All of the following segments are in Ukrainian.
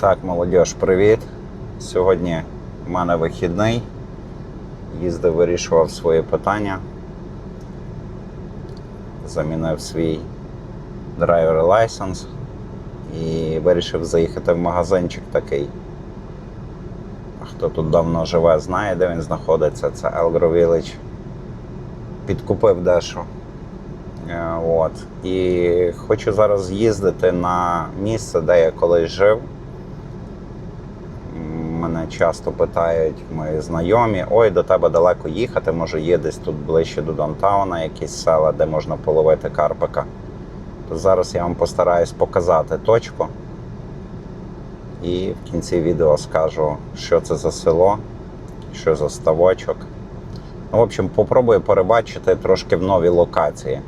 Так, молодіж, привіт. Сьогодні в мене вихідний. Їздив, вирішував свої питання. Замінив свій драйвер лайсенс і вирішив заїхати в магазинчик такий. Хто тут давно живе, знає, де він знаходиться. Це Elgro Village. Підкупив дещо. Е, От. І хочу зараз з'їздити на місце, де я колись жив. Часто питають мої знайомі: ой, до тебе далеко їхати, може є десь тут ближче до Донтауна, якісь села, де можна половити карпика. То зараз я вам постараюсь показати точку. І в кінці відео скажу, що це за село, що за ставочок. Ну, в общем, попробую перебачити трошки в нові локації.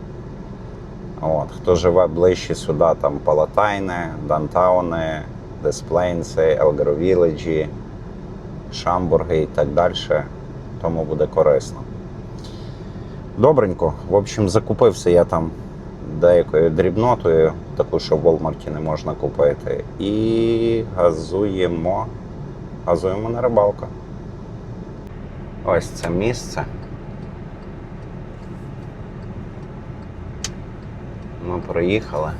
От, хто живе ближче сюди, там Палатайне, Дантауни, Десплейнси, Елгровіледжі, Шамбурги і так далі, тому буде корисно. Добренько. В общем, закупився я там деякою дрібнотою, таку, що в Волмарті не можна купити. І газуємо. Газуємо на рибалку. Ось це місце. Ми проїхали.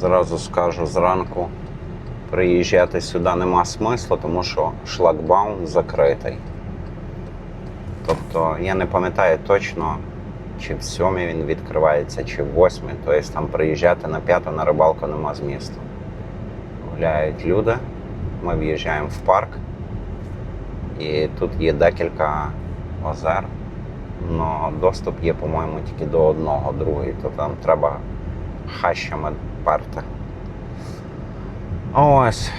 Зразу скажу зранку. Приїжджати сюди нема смислу, тому що шлагбаум закритий. Тобто я не пам'ятаю точно, чи в сьомій він відкривається, чи в восьмій. Тобто там приїжджати на п'яту на рибалку нема змісту. Гуляють люди, ми в'їжджаємо в парк, і тут є декілька озер. Но доступ є, по-моєму, тільки до одного, другий, то там треба хащами перти. Ось.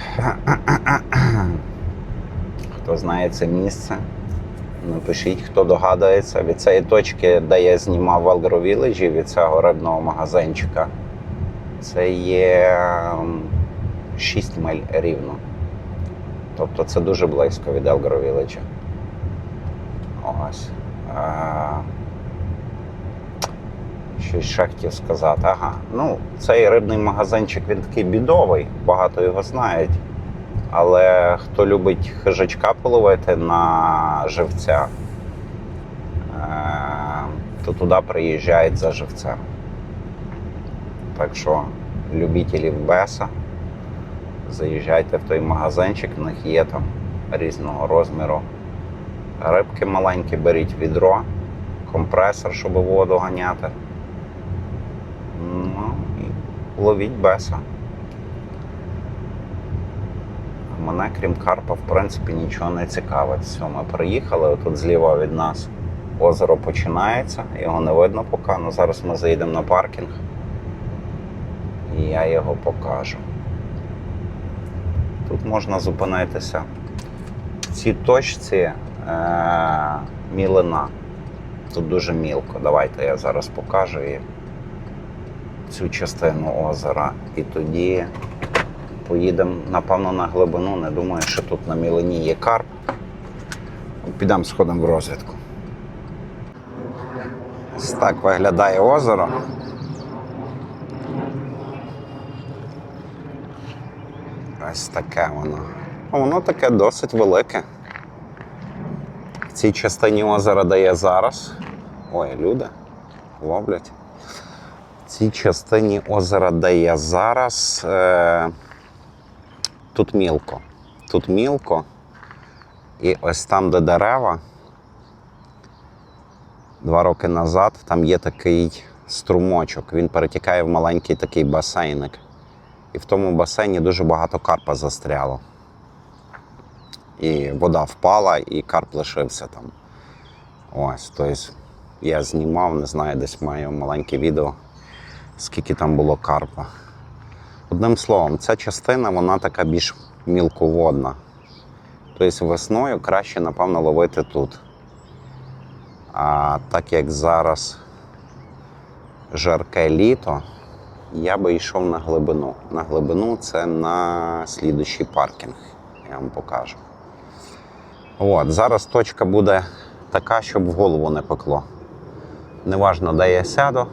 Хто знає це місце, напишіть, хто догадується. Від цієї точки, де я знімав в Алгровіледжі, від цього рибного магазинчика, це є 6 миль рівно. Тобто це дуже близько від Алгровіледжа. Ось. Щось хотів сказати. Ага. Ну, цей рибний магазинчик він такий бідовий, багато його знають. Але хто любить хижачка половити на живця, е, то туди приїжджають за живцем. Так що, любителів беса, заїжджайте в той магазинчик, в них є там різного розміру. Рибки маленькі, беріть відро, компресор, щоб воду ганяти. Ну ловіть беса. Мене, крім Карпа, в принципі, нічого не цікавить. Все, ми приїхали, тут зліва від нас озеро починається, його не видно поки, але зараз ми заїдемо на паркінг і я його покажу. Тут можна зупинитися. В цій точці е- мілина. Тут дуже мілко. Давайте я зараз покажу її цю частину озера. І тоді поїдемо, напевно, на глибину. Не думаю, що тут на мілині є карп. Підемо сходимо в розвідку. Ось так виглядає озеро. Ось таке воно. Ну, Воно таке досить велике. В цій частині озера, де я зараз. Ой, люди ловлять. Цій частині озера, де я зараз. Е... Тут мілко. Тут мілко. І ось там, де дерева, два роки назад там є такий струмочок. Він перетікає в маленький такий басейник. І в тому басейні дуже багато карпа застряло. І вода впала, і карп лишився там. Ось, тобто я знімав, не знаю, десь маю маленьке відео, скільки там було карпа. Одним словом, ця частина вона така більш мілководна. Тобто весною краще, напевно, ловити тут. А так як зараз жарке літо, я би йшов на глибину. На глибину це на слідущий паркінг. Я вам покажу. От, зараз точка буде така, щоб в голову не пекло. Неважно, де я сяду,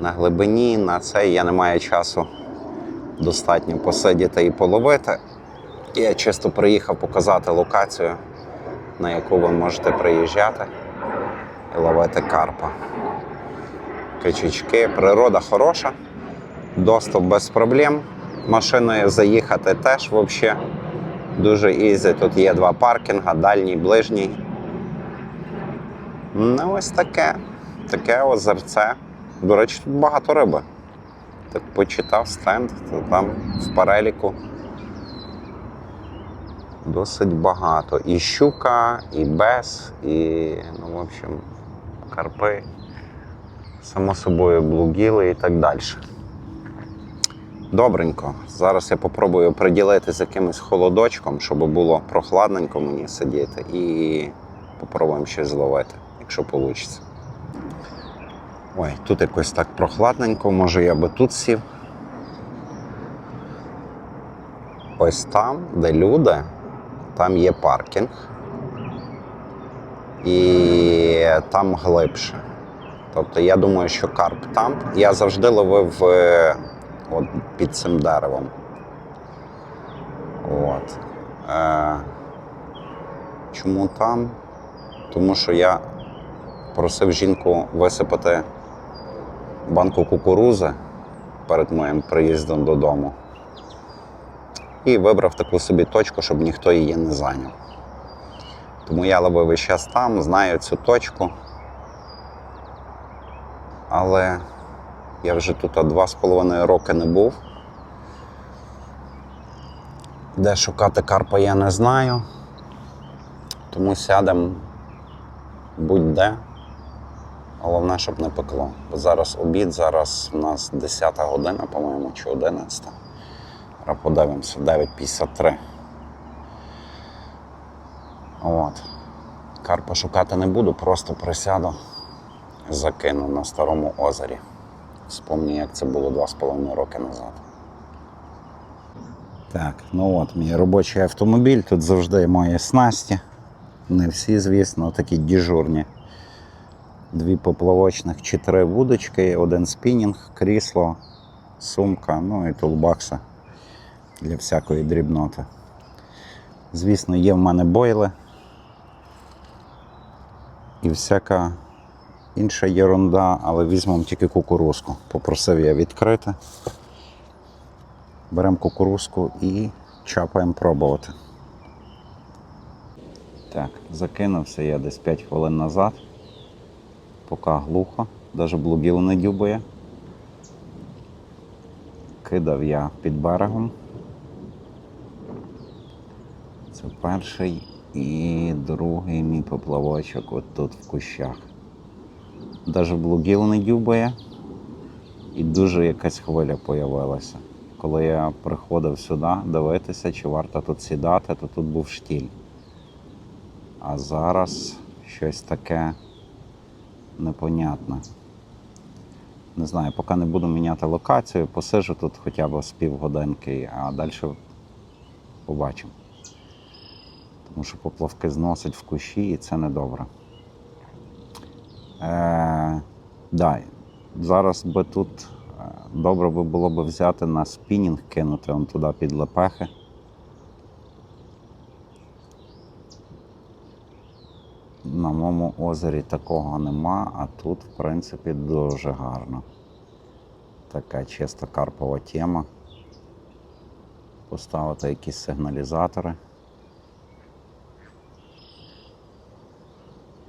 на глибині, на це я не маю часу достатньо посидіти і половити. Я чисто приїхав показати локацію, на яку ви можете приїжджати і ловити карпа. Кичечки, природа хороша, доступ без проблем. Машиною заїхати теж взагалі дуже ізі. Тут є два паркінга, дальній, ближній. Ну, ось таке. Таке озерце. До речі, тут багато риби. Так почитав стенд, то там в переліку досить багато. І щука, і без, і, ну, в общем, карпи, само собою, блугіли і так далі. Добренько. Зараз я попробую приділити з якимось холодочком, щоб було прохладненько мені сидіти, і попробуємо щось зловити, якщо вийде. Ой, тут якось так прохладненько, може я би тут сів. Ось там, де люди, там є паркінг. І там глибше. Тобто я думаю, що карп там. Я завжди ловив е, от, під цим деревом. От. Е, чому там? Тому що я просив жінку висипати банку кукурузи перед моїм приїздом додому. І вибрав таку собі точку, щоб ніхто її не зайняв. Тому я ловив весь час там, знаю цю точку. Але я вже тут два з половиною роки не був. Де шукати карпа я не знаю. Тому сядемо будь-де. Головне, щоб не пекло. Зараз обід, зараз у нас 10 година, по-моєму, чи 11. Зараз подивимося, 9.53. От. Карпа шукати не буду, просто присяду, закину на старому озері. Вспомню, як це було 2,5 роки назад. Так, ну от мій робочий автомобіль. Тут завжди мої снасті. Не всі, звісно, такі діжурні. Дві поплавочних чи три вудочки, один спінінг, крісло, сумка, ну і тулбакса для всякої дрібноти. Звісно, є в мене бойли і всяка інша єрунда, але візьмемо тільки кукурузку. Попросив я відкрити. Беремо кукурузку і чапаємо пробувати. Так, закинувся я десь 5 хвилин назад. Поки глухо, навіть блугіл не дюбає. Кидав я під берегом. Це перший і другий мій поплавочок от тут в кущах. Навіть блугіл не дюбає і дуже якась хвиля появилася. Коли я приходив сюди дивитися, чи варто тут сідати, то тут був штіль. А зараз щось таке непонятне. Не знаю, поки не буду міняти локацію, посижу тут хоча б з півгодинки, а далі побачимо. Тому що поплавки зносить в кущі і це недобре. Е, да, зараз би тут е, добре би було б взяти на спінінг, кинути он туди під лепехи. На моєму озері такого нема, а тут, в принципі, дуже гарно. Така чисто карпова тема. Поставити якісь сигналізатори.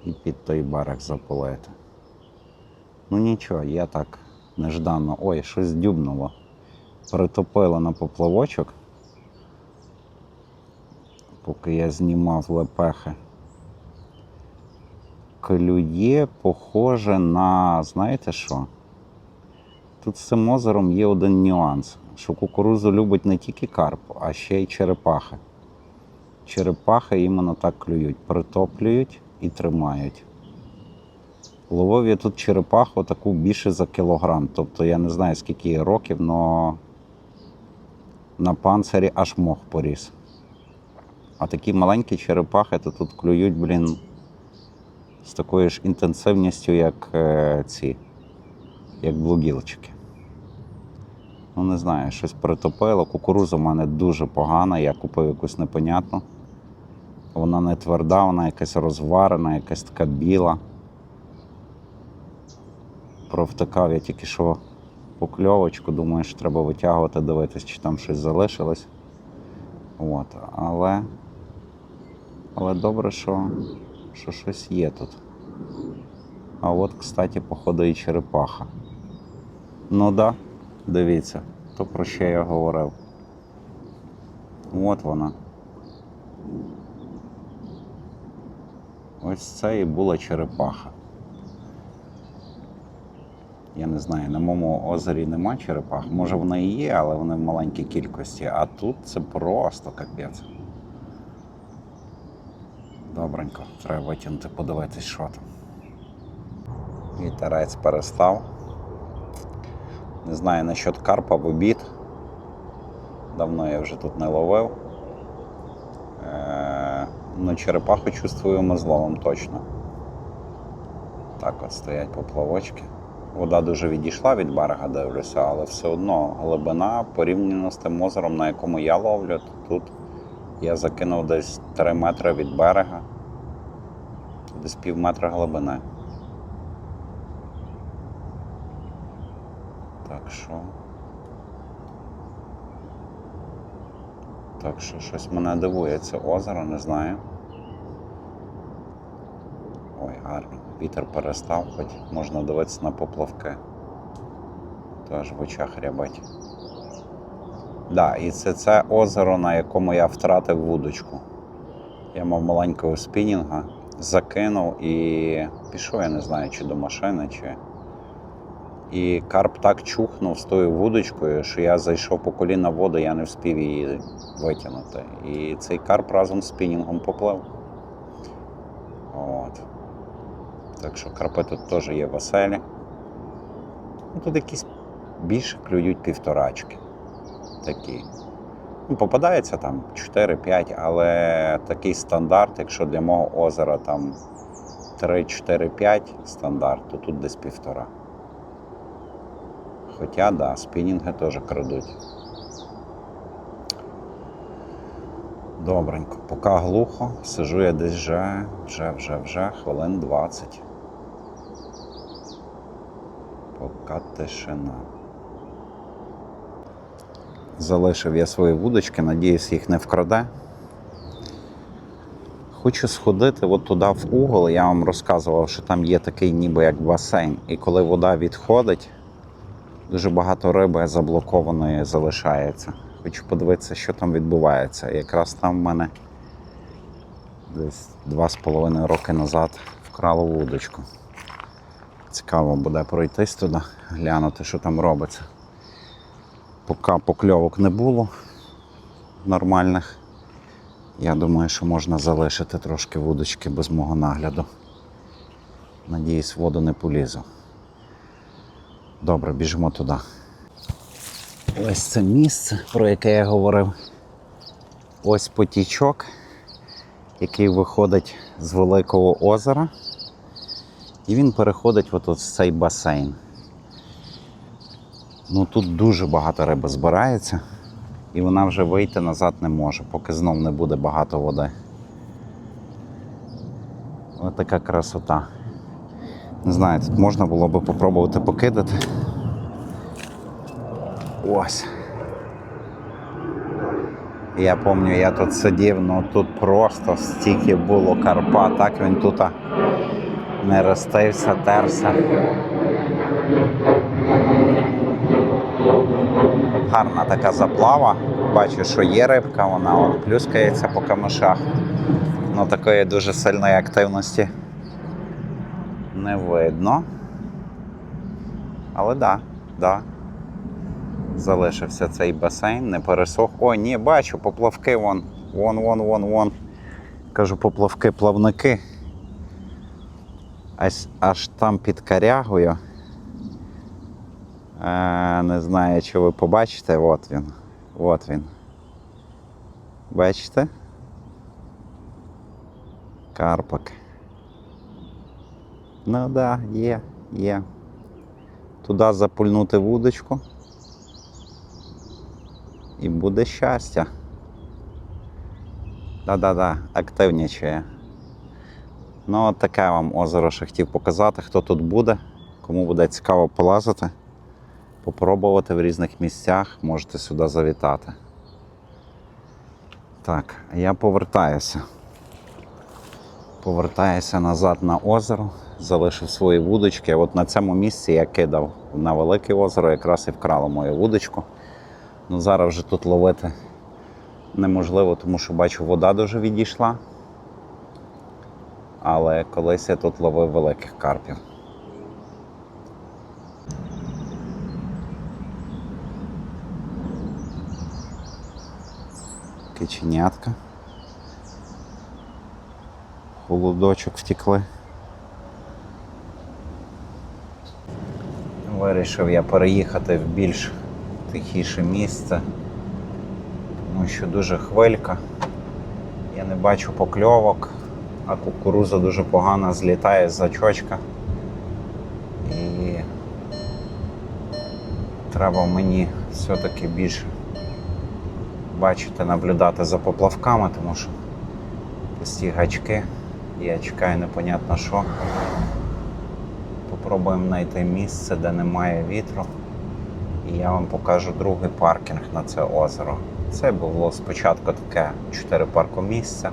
І під той берег запалити. Ну нічого, я так нежданно. Ой, щось дюбнуло. Притопило на поплавочок. Поки я знімав лепехи. Клює похоже на, знаєте що? Тут з цим озером є один нюанс, що кукурузу любить не тільки карп, а ще й черепахи. Черепахи іменно так клюють, притоплюють і тримають. Ловив я тут черепаху таку більше за кілограм. Тобто я не знаю скільки років, але на панцирі аж мох поріс. А такі маленькі черепахи то тут клюють, блін, з такою ж інтенсивністю, як е, ці, як блугілочки. Ну, не знаю, щось притопило. Кукуруза в мене дуже погана, я купив якусь непонятну. Вона не тверда, вона якась розварена, якась така біла. Провтикав я тільки що покльовочку, думаю, що треба витягувати, дивитись, чи там щось залишилось. От. Але, але добре, що, що щось є тут. А от, кстати, походу і черепаха. Ну да, дивіться, то про що я говорив. От вона. Ось це і була черепаха. Я не знаю, на моєму озері нема черепах. Може вони і є, але вони в маленькій кількості. А тут це просто капець. Добренько, треба витягнути, подивитись, що там. Вітерець перестав. Не знаю насчет карпа в обід. Давно я вже тут не ловив. Е, ну, черепаху чувствую мозловим точно. Так от стоять поплавочки. Вода дуже відійшла від берега, дивлюся, але все одно глибина порівняно з тим озером, на якому я ловлю, тут я закинув десь 3 метри від берега, десь пів метра глибини. Так що. Так що щось мене дивує це озеро, не знаю. Ой, гарно. Вітер перестав, хоч можна дивитися на поплавки. То аж в очах рябить. Да, і це це озеро, на якому я втратив вудочку. Я мав маленького спінінга, закинув і пішов, я не знаю, чи до машини, чи. І карп так чухнув з тою вудочкою, що я зайшов по коліна воду, я не встиг її витягнути. І цей карп разом з спінінгом поплив. От. Так що карпи тут теж є веселі. Ну, тут якісь більше клюють півторачки. Такі. Ну, попадається там 4-5, але такий стандарт, якщо для мого озера там 3-4-5 стандарт, то тут десь півтора. Хоча, да, спінінги теж крадуть. Добренько, поки глухо, сижу я десь вже, вже, вже, вже хвилин 20. Поки тишина. Залишив я свої вудочки, надіюсь, їх не вкраде. Хочу сходити от туди в угол. Я вам розказував, що там є такий ніби як басейн. І коли вода відходить, дуже багато риби заблокованої залишається. Хочу подивитися, що там відбувається. Якраз там в мене десь два з половиною роки назад вкрало вудочку. Цікаво буде пройтись туди, глянути, що там робиться. Поки покльовок не було нормальних. Я думаю, що можна залишити трошки вудочки без мого нагляду. Надіюсь, воду не полізу. Добре, біжимо туди. Ось це місце, про яке я говорив. Ось потічок, який виходить з Великого озера. І він переходить в цей басейн. Ну тут дуже багато риби збирається, і вона вже вийти назад не може, поки знов не буде багато води. Ось така красота. Не знаю, тут можна було би попробувати покидати. Ось. Я пам'ятаю, я тут сидів, ну тут просто стільки було карпа, так він тут не ростився, терся. Гарна така заплава. Бачу, що є рибка, вона он плюскається по камишах. Ну такої дуже сильної активності не видно. Але да, да. Залишився цей басейн, не пересох. О, ні, бачу, поплавки вон. Вон, вон, вон, вон. Кажу, поплавки, плавники. Аж, аж там під корягою. Не знаю, чи ви побачите, от він. От він. Бачите? Карпик. Ну да, є, є. Туди запульнути вудочку. І буде щастя. Да-да-да, активнічає. Ну, от таке вам озеро ще хотів показати, хто тут буде. Кому буде цікаво полазити, попробувати в різних місцях, можете сюди завітати. Так, я повертаюся. Повертаюся назад на озеро, залишив свої вудочки. От на цьому місці я кидав на велике озеро, якраз і вкрало мою вудочку. Ну зараз вже тут ловити неможливо, тому що бачу, вода дуже відійшла. Але колись я тут ловив великих карпів. Киченятка. Холодочок втекли. Вирішив я переїхати в більш тихіше місце, тому що дуже хвилька. Я не бачу покльовок, а кукуруза дуже погано злітає з зачочка. І треба мені все-таки більше бачити, наблюдати за поплавками, тому що пусті гачки. Я чекаю непонятно що. Попробуємо знайти місце, де немає вітру. І я вам покажу другий паркінг на це озеро. Це було спочатку таке 4 паркомісця.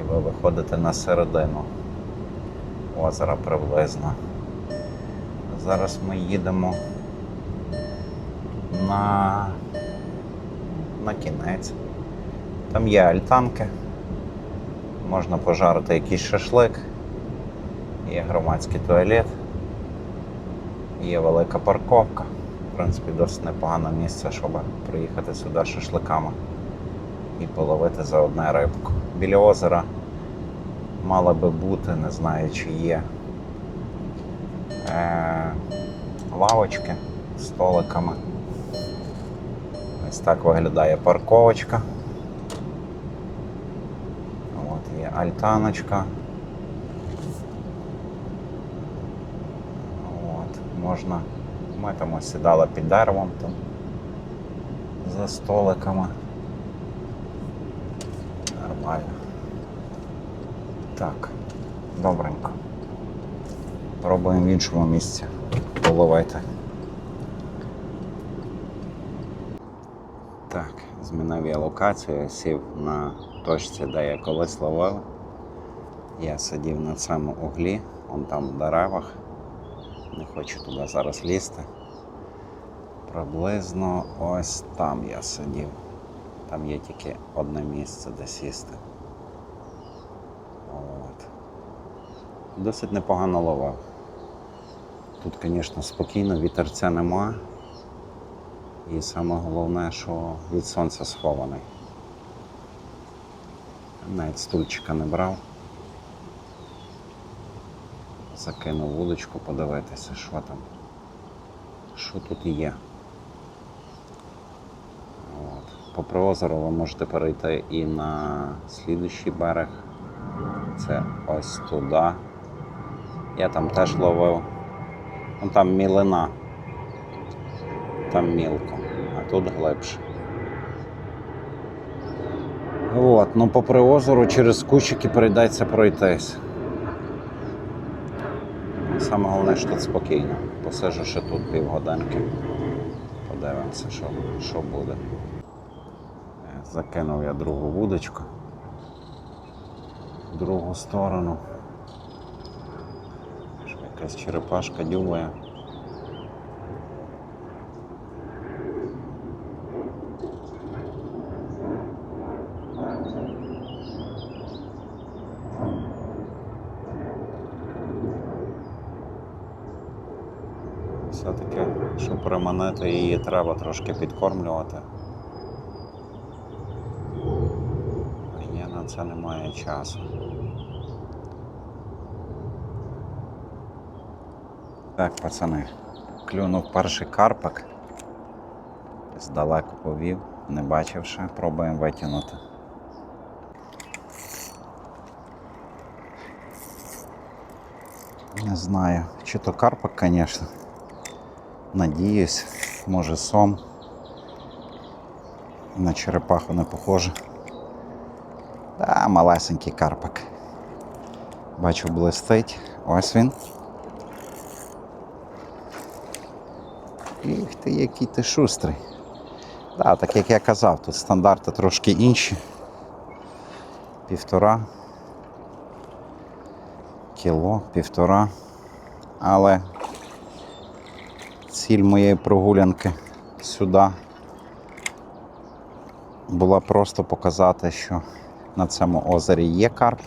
І ви виходите на середину озера приблизно. Зараз ми їдемо на, на кінець. Там є альтанки, можна пожарити якийсь шашлик, є громадський туалет, є велика парковка. В принципі, досить непогане місце, щоб приїхати сюди шашликами і половити за одне рибку. Біля озера мала би бути, не знаю, чи є е- лавочки столиками. Ось так виглядає парковочка. От є альтаночка. От, можна. Ми там ось сідали під деревом там за столиками. Нормально. Так, добренько. Пробуємо в іншому місці. Половити. Так, змінив я локацію, сів на точці, де я колись ловив. Я сидів на цьому углі, вон там в деревах. Не хочу туди зараз лізти. Приблизно ось там я сидів. Там є тільки одне місце, де сісти. От. Досить непогано ловив. Тут, звісно, спокійно, вітерця нема. І саме головне, що від сонця схований. Навіть стульчика не брав. Закинув вудочку подивитися, що там. Що тут є. От. Попри озеро ви можете перейти і на слідущий берег. Це ось туди. Я там теж ловив. Ну там мілина. Там мілко, тут глибше. От, ну попри озеро через кущики прийдеться пройтись. Саме головне, що тут спокійно. Посижу ще тут півгодинки. Подивимося, що, що буде. Е, Закинув я другу вудочку. В другу сторону. Якась черепашка дюбає. Все-таки, щоб її, треба трошки підкормлювати. Я на це немає часу. Так, пацани, клюнув перший карпик. Здалеку повів, не бачивши, пробуємо витягнути. Не знаю, чи то карпик, звісно. Надіюсь, може сом. На черепаху не похоже. Та, малесенький карпик. Бачу, блистить. Ось він. Їх ти, який ти шустрий. Так, так як я казав, тут стандарти трошки інші. Півтора. Кіло, півтора. Але ціль моєї прогулянки сюди була просто показати, що на цьому озері є карп,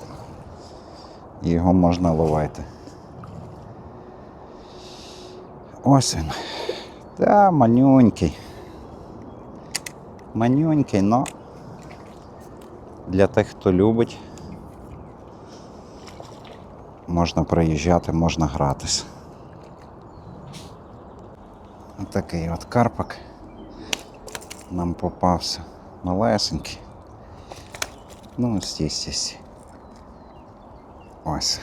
і його можна ловити. Ось він. Та манюнький. Манюнький, но для тих, хто любить, можна приїжджати, можна гратись. Отакий от карпак нам попався. Малесенький. Ну, стій, стій, стій. Ось.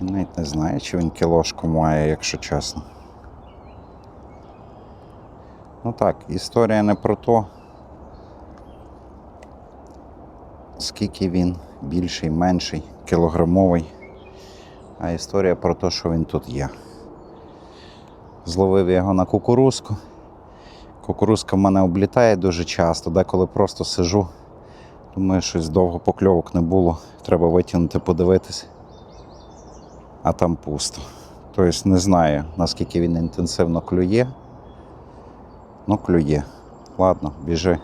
Навіть не знаю, чи він кілошку має, якщо чесно. Ну так, історія не про то, скільки він більший, менший, кілограмовий, а історія про те, що він тут є. Зловив його на кукурузку. Кукурузка в мене облітає дуже часто, деколи просто сижу. Думаю, щось довго покльовок не було. Треба витягнути, подивитись. А там пусто. Тобто не знаю, наскільки він інтенсивно клює. Ну, клює. Ладно, біжи.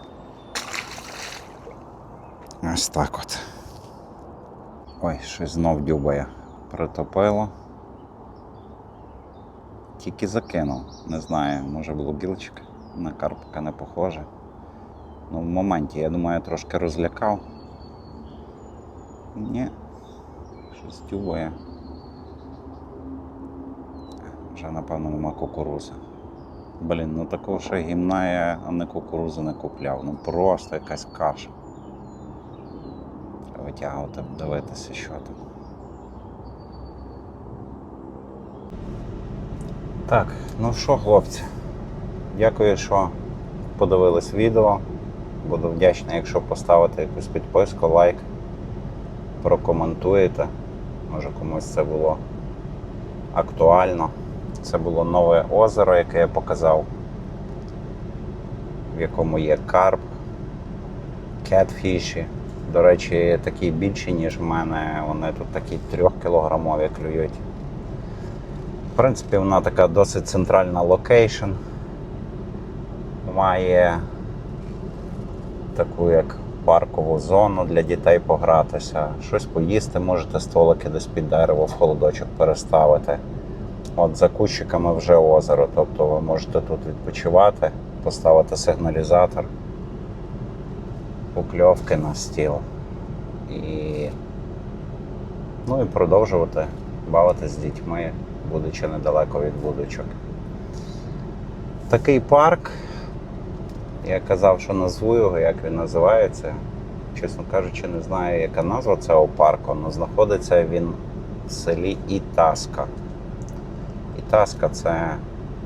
Ось так от. Ой, щось знов дюбає. Притопило. Тільки закинув. Не знаю, може було білочка. На карпика не похоже. Ну, в моменті, я думаю, трошки розлякав. Ні. Щось дюбає. Вже, напевно, нема кукурузи. Блін, ну такого ще гімна я не кукурузу не купляв. Ну просто якась каша. Витягувати, дивитися, що там. Так, ну що, хлопці, дякую, що подивились відео. Буду вдячний, якщо поставите якусь підписку, лайк, прокоментуєте. Може комусь це було актуально. Це було нове озеро, яке я показав, в якому є карп, кетфіші. До речі, такі більші, ніж в мене. Вони тут такі трьохкілограмові клюють. В принципі, вона така досить центральна локейшн. Має таку як паркову зону для дітей погратися, щось поїсти, можете столики десь під дерево в холодочок переставити. От за кущиками вже озеро, тобто ви можете тут відпочивати, поставити сигналізатор, покльовки на стіл і, ну і продовжувати бавитися з дітьми, будучи недалеко від будочок. Такий парк, я казав, що назву його, як він називається. Чесно кажучи, не знаю, яка назва цього парку, але знаходиться він в селі Ітаска. Ітаска це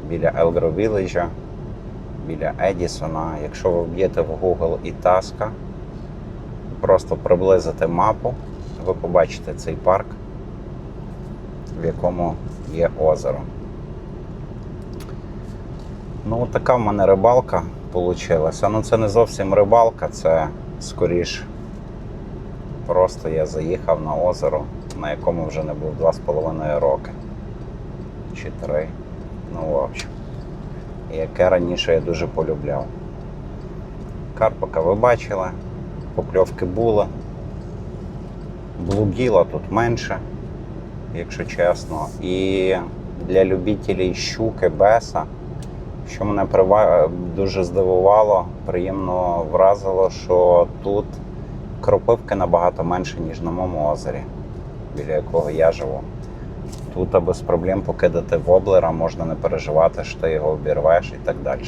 біля Елгро Вілледжа, біля Едісона. Якщо ви вб'єте в Google Ітаска, просто приблизите мапу, ви побачите цей парк, в якому є озеро. Ну, така в мене рибалка вийшла. Ну, це не зовсім рибалка, це скоріш просто я заїхав на озеро, на якому вже не був 2,5 роки чи 3. Ну, в общем. Яке раніше я дуже полюбляв. Карпика ви бачили, покльовки були. Блугіла тут менше, якщо чесно. І для любителів щуки, беса, що мене дуже здивувало, приємно вразило, що тут кропивки набагато менше, ніж на моєму озері, біля якого я живу. Тут без проблем покидати воблера, можна не переживати, що ти його обірвеш і так далі.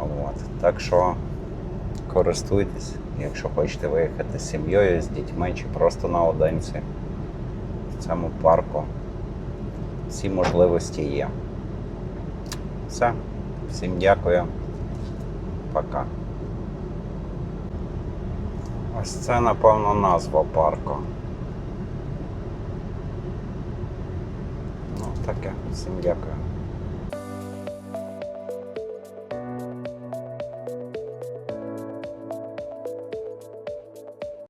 От. Так що користуйтесь, якщо хочете виїхати з сім'єю, з дітьми чи просто наодинці. Цьому парку всі можливості є. Все. Всім дякую. Пока. Ось це, напевно, назва парку. Ну, таке. Всім дякую.